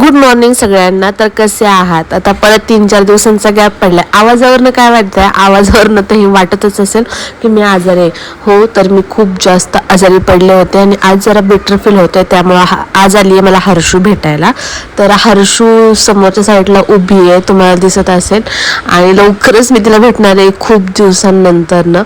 Good morning सगळ्यांना. तर कसे आहात? आता परत तीन चार दिवसांचा गॅप पडला आवाजावरनं काय वाटतंय? आवाजावरनं तर हे वाटतच असेल की मी आजारी आहे. हो तर मी खूप जास्त आजारी पडले होते आणि आज जरा बेटर फील होते त्यामुळं हा- आज आली आहे मला हर्षू भेटायला. तर हर्षू समोरच्या साईडला उभी आहे तुम्हाला दिसत असेल. आणि लवकरच मी तिला भेटणार आहे खूप दिवसांनंतरनं.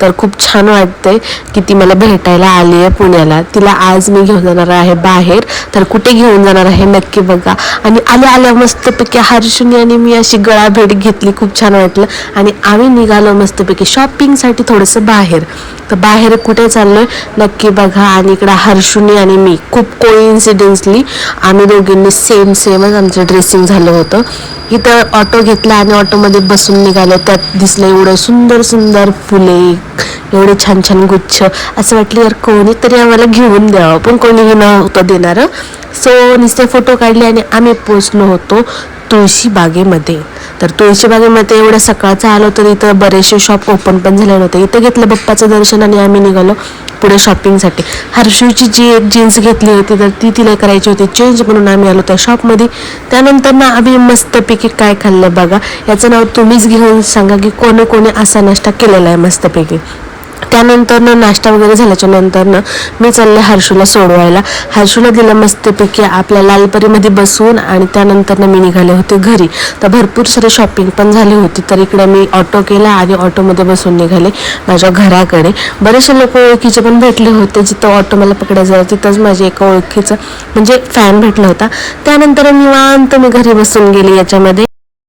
तर खूप छान वाटतंय की ती मला भेटायला आली आहे पुण्याला. तिला आज मी घेऊन जाणार आहे बाहेर. तर कुठे घेऊन जाणार आहे नक्की बघा. आणि आल्या आल्या मस्तपैकी हर्षुनी आणि मी अशी गळा भेट घेतली. खूप छान वाटलं. आणि आम्ही निघालो मस्तपैकी शॉपिंगसाठी थोडंसं बाहेर. तर बाहेर कुठे चाललोय? नक्की बघा. आणि इकडं हर्षुनी आणि मी. खूप कोइन्सिडेन्सली आम्ही दोघींनी सेम सेमच आमचं ड्रेसिंग झालं होतं. इथं ऑटो घेतला आणि ऑटोमध्ये बसून निघालो. त्यात दिसलं एवढं सुंदर सुंदर फुले एवढे छान छान गुच्छ. असं वाटलं यार कोणीतरी आम्हाला घेऊन द्यावं. पण कोणीही नव्हतं देणारं सो नुसते फोटो काढले आणि आम्ही पोचलो होतो. तुळशी बागेमध्ये तर तुळशी बागेमध्ये एवढं सकाळचं आलो तर इथं बरेचसे शॉप ओपन पण झाले नव्हते. इथं घेतलं बाप्पाचं दर्शन आणि आम्ही निघालो पुढे शॉपिंगसाठी हर्षूची जी एक जीन्स घेतली होती तर ती तिला करायची होती चेंज म्हणून आम्ही आलो त्या शॉपमध्ये त्यानंतर ना आम्ही मस्तपैकी काय खाल्लं बघा याचं नाव तुम्हीच घेऊन सांगा की कोणी कोणी असा नाश्ता केलेला आहे मस्तपैकी. त्यानंतर ना नाश्ता वगैरे झाल्याच्यानंतर ना मी चालले हर्षूला सोडवायला. हर्षूला दिलं मस्तपैकी आपल्या लालपरीमध्ये बसून आणि त्यानंतर ना मी निघाले होते घरी. तर भरपूर सारी शॉपिंग पण झाली होती तर इकडे मी ऑटो केला आणि ऑटोमध्ये बसून निघाले माझ्या घराकडे. बरेचसे लोक ओळखीचे पण भेटले होते जिथं ऑटो मला पकडायचं तिथंच माझे एका ओळखीचं म्हणजे फॅन भेटला होता. त्यानंतर निवांत मी घरी बसून गेले याच्यामध्ये.